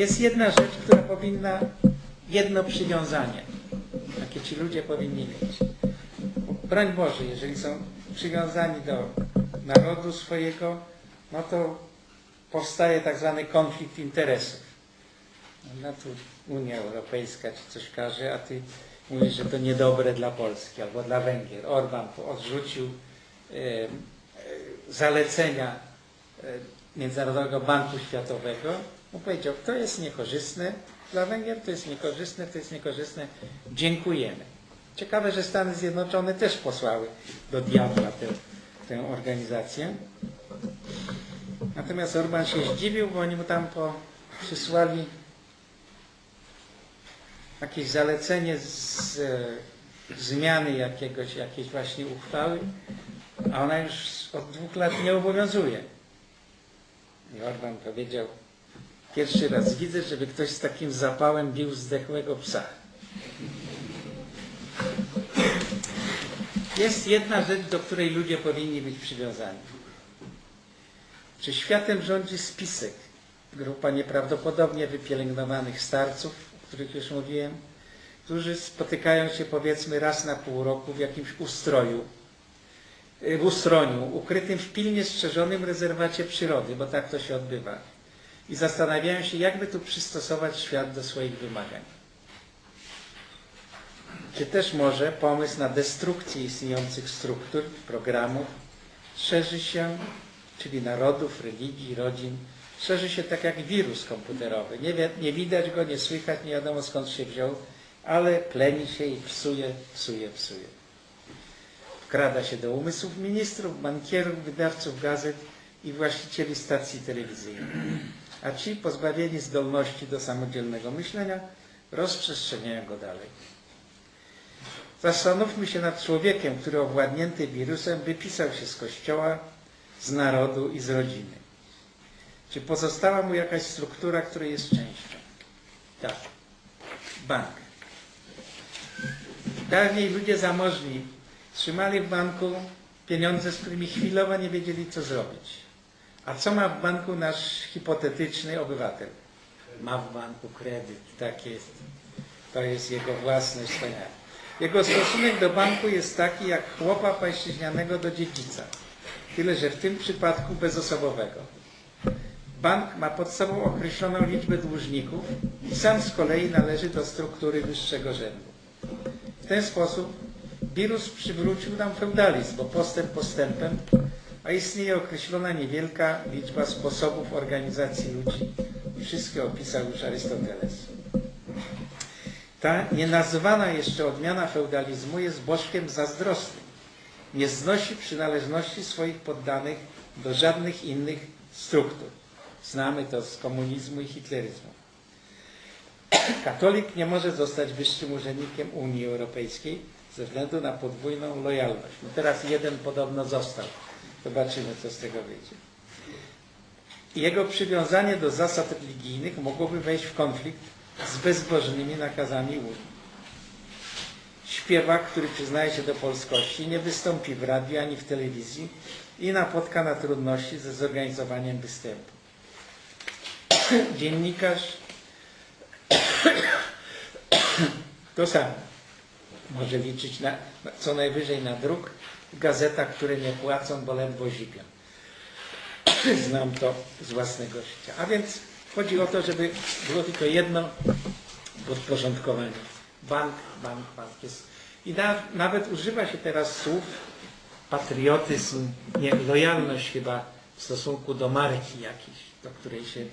Jest jedna rzecz, która powinna, jedno przywiązanie, jakie ci ludzie powinni mieć. Broń Boże, jeżeli są przywiązani do narodu swojego, no to powstaje tak zwany konflikt interesów. No tu Unia Europejska ci coś każe, a ty mówisz, że to niedobre dla Polski albo dla Węgier. Orban odrzucił e, zalecenia e, Międzynarodowego Banku Światowego. On powiedział, to jest niekorzystne dla Węgier, to jest niekorzystne, to jest niekorzystne. Dziękujemy. Ciekawe, że Stany Zjednoczone też posłały do diabła tę, tę organizację. Natomiast Orban się zdziwił, bo oni mu tam po, przysłali jakieś zalecenie z zmiany jakiegoś, jakiejś właśnie uchwały, a ona już od dwóch lat nie obowiązuje. I Orban powiedział, pierwszy raz widzę, żeby ktoś z takim zapałem bił zdechłego psa. Jest jedna rzecz, do której ludzie powinni być przywiązani. Czy światem rządzi spisek? Grupa nieprawdopodobnie wypielęgnowanych starców, o których już mówiłem, którzy spotykają się powiedzmy raz na pół roku w jakimś ustroju, w ustroniu, ukrytym w pilnie strzeżonym rezerwacie przyrody, bo tak to się odbywa. I zastanawiają się, jakby tu przystosować świat do swoich wymagań. Czy też może pomysł na destrukcję istniejących struktur, programów szerzy się, czyli narodów, religii, rodzin, szerzy się tak jak wirus komputerowy. Nie, nie widać go, nie słychać, nie wiadomo skąd się wziął, ale pleni się i psuje, psuje, psuje. Wkrada się do umysłów ministrów, bankierów, wydawców gazet i właścicieli stacji telewizyjnych. A ci, pozbawieni zdolności do samodzielnego myślenia, rozprzestrzeniają go dalej. Zastanówmy się nad człowiekiem, który owładnięty wirusem wypisał się z kościoła, z narodu i z rodziny. Czy pozostała mu jakaś struktura, której jest częścią? Tak. Bank. Dawniej ludzie zamożni trzymali w banku pieniądze, z którymi chwilowo nie wiedzieli, co zrobić. A co ma w banku nasz hipotetyczny obywatel? Ma w banku kredyt, tak jest. To jest jego własność wspaniała. Jego stosunek do banku jest taki jak chłopa pańszczyźnianego do dziedzica. Tyle, że w tym przypadku bezosobowego. Bank ma pod sobą określoną liczbę dłużników i sam z kolei należy do struktury wyższego rzędu. W ten sposób wirus przywrócił nam feudalizm, bo postęp postępem, a istnieje określona niewielka liczba sposobów organizacji ludzi. Wszystkie opisał już Arystoteles. Ta nienazwana jeszcze odmiana feudalizmu jest bożkiem zazdrosnym. Nie znosi przynależności swoich poddanych do żadnych innych struktur. Znamy to z komunizmu i hitleryzmu. Katolik nie może zostać wyższym urzędnikiem Unii Europejskiej ze względu na podwójną lojalność. No teraz jeden podobno został. Zobaczymy, co z tego wyjdzie. Jego przywiązanie do zasad religijnych mogłoby wejść w konflikt z bezbożnymi nakazami Unii. Śpiewak, który przyznaje się do polskości, nie wystąpi w radiu ani w telewizji i napotka na trudności ze zorganizowaniem występu. Dziennikarz to samo. Może liczyć na, co najwyżej na druk w gazetach, które nie płacą, bo ledwo zipią. Znam to z własnego życia. A więc chodzi o to, żeby było tylko jedno podporządkowanie. Bank, bank, bank jest. I na, nawet używa się teraz słów patriotyzm, nie, lojalność chyba w stosunku do marki jakiejś, do której się